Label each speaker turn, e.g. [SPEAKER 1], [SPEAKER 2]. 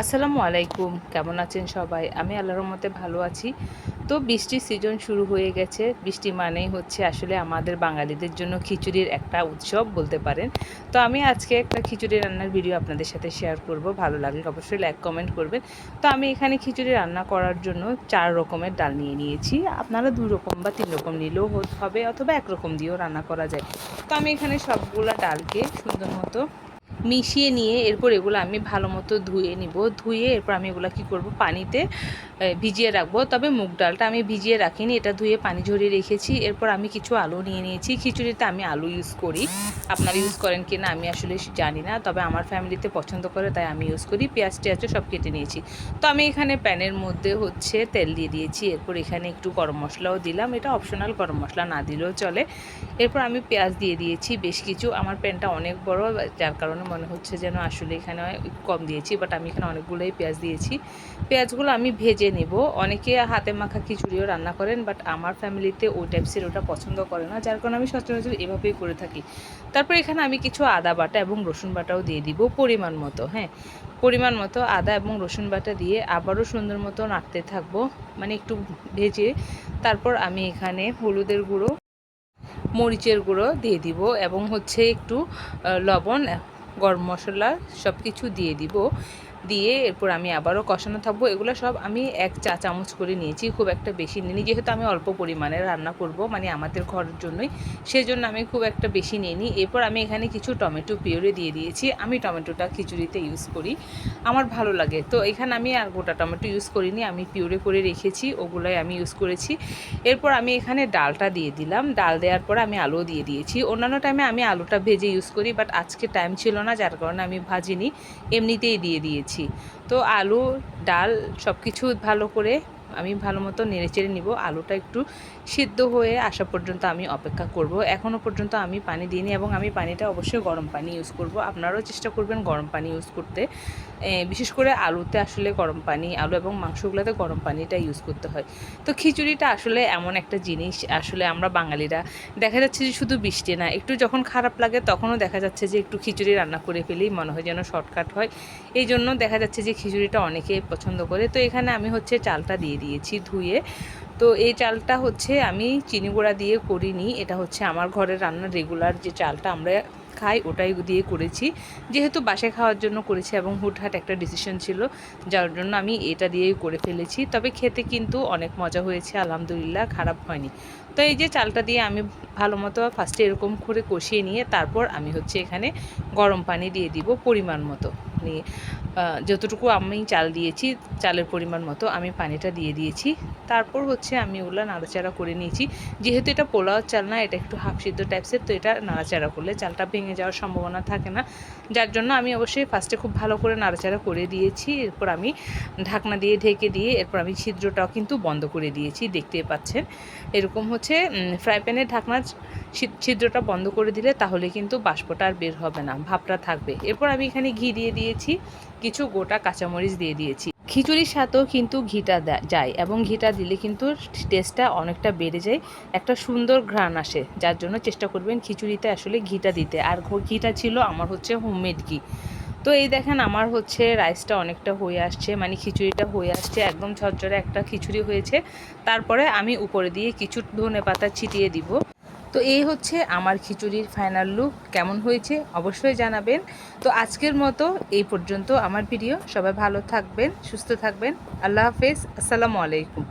[SPEAKER 1] আসসালামু আলাইকুম। কেমন আছেন সবাই? আমি আল্লাহর মতে ভালো আছি। তো বৃষ্টির সিজন শুরু হয়ে গেছে। বৃষ্টি মানেই হচ্ছে আসলে আমাদের বাঙালিদের জন্য খিচুড়ির একটা উৎসব বলতে পারেন। তো আমি আজকে একটা খিচুড়ি রান্নার ভিডিও আপনাদের সাথে শেয়ার করব। ভালো লাগলে অবশ্যই লাইক কমেন্ট করবেন। তো আমি এখানে খিচুড়ি রান্না করার জন্য চার রকমের ডাল নিয়ে নিয়েছি। আপনারা দুই রকম বা তিন রকম নিলেও হবে অথবা এক রকম দিয়েও রান্না করা যায়। তো আমি এখানে সবগুলো ডালকে সুন্দর মতো মিশিয়ে নিয়ে এরপর এগুলো আমি ভালো মতো ধুয়ে নিব। ধুয়ে এরপর আমি এগুলো কী করব? পানিতে ভিজিয়ে রাখব। তবে মুগ ডালটা আমি ভিজিয়ে রাখিনি। এটা ধুয়ে পানি ঝরিয়ে রেখেছি। এরপর আমি কিছু আলু নিয়ে নিয়েছি। খিচুড়িতে আমি আলু ইউজ করি। আপনারা ইউজ করেন কি না আমি আসলে জানি না। তবে আমার ফ্যামিলিতে পছন্দ করে, তাই আমি ইউজ করি। পেঁয়াজ টেয়াজও সব কেটে নিয়েছি। তো আমি এখানে প্যানের মধ্যে হচ্ছে তেল দিয়ে দিয়েছি। এরপর এখানে একটু গরম মশলাও দিলাম। এটা অপশনাল গরম মশলা না দিলেও চলে। এরপর আমি পেঁয়াজ দিয়ে দিয়েছি বেশ কিছু। আমার প্যানটা অনেক বড়, যার কারণে মনে হচ্ছে যেন আসলে এখানে কম দিয়েছি বাট আমি এখানে অনেকগুলোই পেঁয়াজ দিয়েছি। পেঁয়াজগুলো আমি ভেজে নেব। অনেকে হাতে মাখা খিচুড়িও রান্না করেন বাট আমার ফ্যামিলিতে ওই টাইপসের ওটা পছন্দ করে না, যার কারণে আমি সচরাচর এভাবেই করে থাকি। তারপর এখানে আমি কিছু আদা বাটা এবং রসুন বাটাও দিয়ে দিব পরিমাণ মতো হ্যাঁ। পরিমাণ মতো আদা এবং রসুন বাটা দিয়ে আবারও সুন্দর মতো নাড়তে থাকব মানে একটু ভেজে তারপর আমি এখানে হলুদের গুঁড়ো, মরিচের গুঁড়ো দিয়ে দিব এবং হচ্ছে একটু লবণ গরম মশলা সব কিছু দিয়ে দিব। দিয়ে এরপর আমি আবারও কষানো থাকব। এগুলো সব আমি এক চা চামচ করে নিয়েছি, খুব একটা বেশি নিইনি। যেহেতু আমি অল্প পরিমাণে রান্না করব মানে আমাদের ঘরের জন্যই সেই জন্য আমি খুব একটা বেশি নিইনি। এরপর আমি এখানে কিছু টমেটো পিওরে দিয়ে দিয়েছি। আমি টমেটোটা খিচুড়িতে ইউজ করি, আমার ভালো লাগে। তো এখানে আমি আর গোটা টমেটো ইউজ করিনি, আমি পিওরে করে রেখেছি, ওগুলোই আমি ইউজ করেছি। এরপর আমি এখানে ডালটা দিয়ে দিলাম। ডাল দেওয়ার পর আমি আলু দিয়ে দিয়েছি। অন্যান্য টাইমে আমি আলুটা ভেজে ইউজ করি বাট আজকে টাইম ছিল না, যার কারণে আমি ভাজিনি। এমনিতেই দিয়ে দিয়েছি। দিচ্ছি তো আলু ডাল সব কিছু ভালো করে আমি ভালো মতো নেড়েচেড়ে নিব। আলুটা একটু সিদ্ধ হয়ে আসা পর্যন্ত আমি অপেক্ষা করব। এখনও পর্যন্ত আমি পানি দিইনি এবং আমি পানিটা অবশ্যই গরম পানি ইউজ করব। আপনারাও চেষ্টা করবেন গরম পানি ইউজ করতে। বিশেষ করে আলুতে আসলে গরম পানি, আলু এবং মাংসগুলোতে গরম পানিটা ইউজ করতে হয়। তো খিচুড়িটা আসলে এমন একটা জিনিস, আসলে আমরা বাঙালিরা দেখা যাচ্ছে যে শুধু বৃষ্টি না, একটু যখন খারাপ লাগে তখনও দেখা যাচ্ছে যে একটু খিচুড়ি রান্না করে ফেলেই মনে হয় যেন শর্টকাট হয়। এই জন্য দেখা যাচ্ছে যে খিচুড়িটা অনেকেই পছন্দ করে। তো এখানে আমি হচ্ছে চালটা দিয়ে দিয়েছি ধুয়ে। তো এই চালটা হচ্ছে আমি চিনি গুঁড়া দিয়ে করিনি, এটা হচ্ছে আমার ঘরের রান্নার রেগুলার যে চালটা আমরা খাই ওটাই দিয়ে করেছি। যেহেতু বাসায় খাওয়ার জন্য করেছি এবং হুটহাট একটা ডিসিশন ছিল, যার জন্য আমি এটা দিয়েই করে ফেলেছি। তবে খেতে কিন্তু অনেক মজা হয়েছে, আলহামদুলিল্লাহ খারাপ হয়নি। তো এই যে চালটা দিয়ে আমি ভালো মতো ফার্স্টে এরকম করে কষিয়ে নিয়ে তারপর আমি হচ্ছে এখানে গরম পানি দিয়ে দিব পরিমাণ মতো। নিয়ে যতটুকু আমি চাল দিয়েছি, চালের পরিমাণ মতো আমি পানিটা দিয়ে দিয়েছি। তারপর হচ্ছে আমি ওগুলো নাড়াচাড়া করে নিয়েছি। যেহেতু এটা পোলাও চাল না, এটা একটু হাফ সিদ্ধ টাইপসের তো এটা নাড়াচাড়া করলে চালটা ভেঙে যাওয়ার সম্ভাবনা থাকে না। যার জন্য আমি অবশ্যই ফার্স্টে খুব ভালো করে নাড়াচাড়া করে দিয়েছি। এরপর আমি ঢাকনা দিয়ে ঢেকে দিয়ে এরপর আমি ছিদ্রটাও কিন্তু বন্ধ করে দিয়েছি দেখতে পাচ্ছেন। এরকম হচ্ছে ফ্রাই প্যানের ঢাকনা ছিদ্রটা বন্ধ করে দিলে তাহলে কিন্তু বাষ্পটা আর বের হবে না, ভাবটা থাকবে। এরপর আমি এখানে ঘি দিয়ে দিয়ে দিয়েছি, কিছু গোটা কাঁচামরিচ দিয়ে দিয়েছি। খিচুড়ির সাথেও কিন্তু ঘিটা যায় এবং ঘিটা দিলে কিন্তু টেস্টটা অনেকটা বেড়ে যায়, একটা সুন্দর ঘ্রাণ আসে। যার জন্য চেষ্টা করবেন খিচুড়িতে আসলে ঘিটা দিতে। আর ঘিটা ছিল আমার হচ্ছে হোমমেড ঘি। তো এই দেখেন আমার হচ্ছে রাইসটা অনেকটা হয়ে আসছে মানে খিচুড়িটা হয়ে আসছে, একদম ঝরঝরে একটা খিচুড়ি হয়েছে। তারপরে আমি উপরে দিয়ে কিছু ধনে পাতা ছিটিয়ে দিব। তো এই হচ্ছে আমার খিচুড়ির ফাইনাল লুক কেমন হয়েছে অবশ্যই জানাবেন। তো আজকের মতো এই পর্যন্ত আমার ভিডিও সবাই ভালো থাকবেন, সুস্থ থাকবেন। আল্লাহ হাফেজ। আসসালামু আলাইকুম।